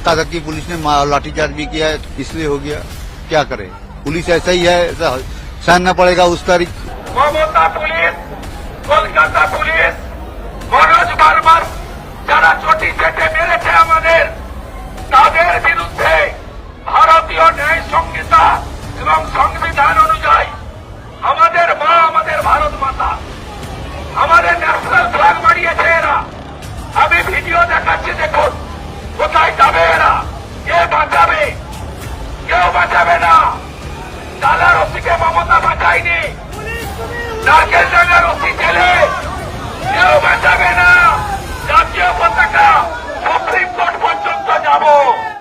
धक्का धक्की पुलिस ने मा- लाठीचार्ज भी किया है इसलिए हो गया क्या करे पुलिस ऐसा ही है ऐसा सहना पड़ेगा उस तारीख মমতা পুলিশ কলকাতা পুলিশ মনোজ বার্মার যারা চটি চেটে মেরেছে আমাদের তাদের বিরুদ্ধে ভারতীয় ন্যায় সংহিতা এবং সংবিধান অনুযায়ী আমাদের মা আমাদের ভারত মাতা আমাদের ন্যাশনাল ফ্ল্যাগ বাড়িয়েছে এরা আমি ভিডিও দেখাচ্ছি দেখুন কোথায় যাবে এরা কে বাঁচাবে কেউ বাঁচাবে না। দালার রশিকে মমতা বাঁচায়নি। নারকেল ডাঙ্গার রশি জেলে। কেউ বাঁচা